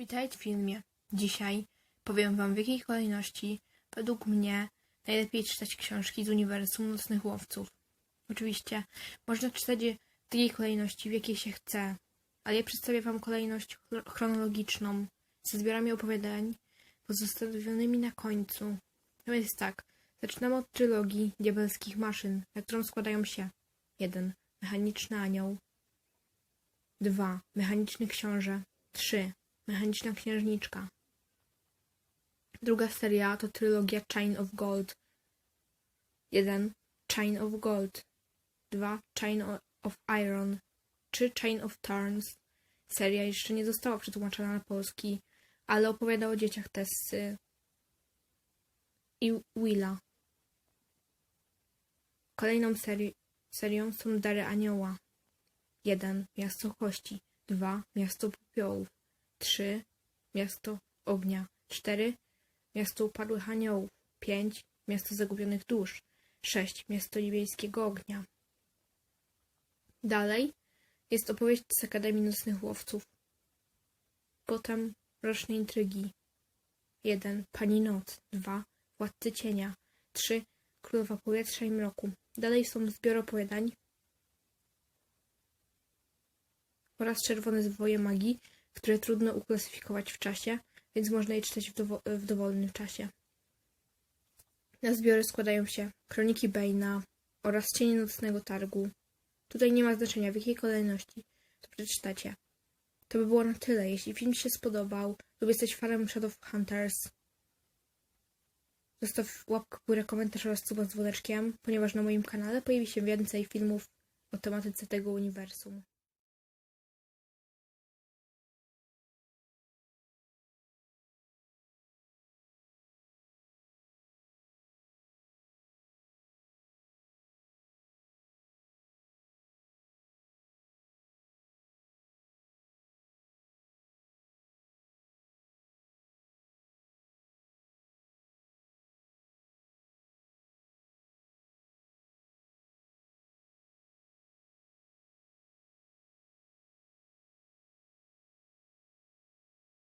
Witajcie w filmie. Dzisiaj powiem wam w jakiej kolejności według mnie najlepiej czytać książki z uniwersum Nocnych Łowców. Oczywiście można czytać je w takiej kolejności, w jakiej się chce, ale ja przedstawię wam kolejność chro- chronologiczną ze zbiorami opowiadań pozostawionymi na końcu. No jest tak, zaczynamy od trylogii diabelskich maszyn, na którą składają się 1. Mechaniczny anioł 2. Mechaniczny książę 3. Mechaniczna księżniczka. Druga seria to trylogia Chain of Gold. 1. Chain of Gold. 2. Chain of Iron. 3. Chain of Thorns. Seria jeszcze nie została przetłumaczona na polski, ale opowiada o dzieciach Tessy i Willa. Kolejną seri- serią są Dary Anioła. 1. Miasto Kości. 2. Miasto Popiołów. 3. Miasto Ognia. 4. Miasto Upadłych Aniołów. 5. Miasto Zagubionych Dusz. 6. Miasto Niebieskiego Ognia. Dalej jest opowieść z Akademii Nocnych Łowców. Potem Roczne Intrygi. 1. Pani Noc. 2. Władcy Cienia. 3. Królowa Powietrza i Mroku. Dalej są zbior opowiadań oraz Czerwone Zwoje Magii, które trudno uklasyfikować w czasie, więc można je czytać w, dowo- w dowolnym czasie. Na zbiory składają się Kroniki Bane'a oraz Cienie Nocnego Targu. Tutaj nie ma znaczenia w jakiej kolejności to przeczytacie. To by było na tyle. Jeśli film się spodobał lub jesteś fanem Shadow Hunters, zostaw łapkę w górę, komentarz oraz suba z dzwoneczkiem, ponieważ na moim kanale pojawi się więcej filmów o tematyce tego uniwersum.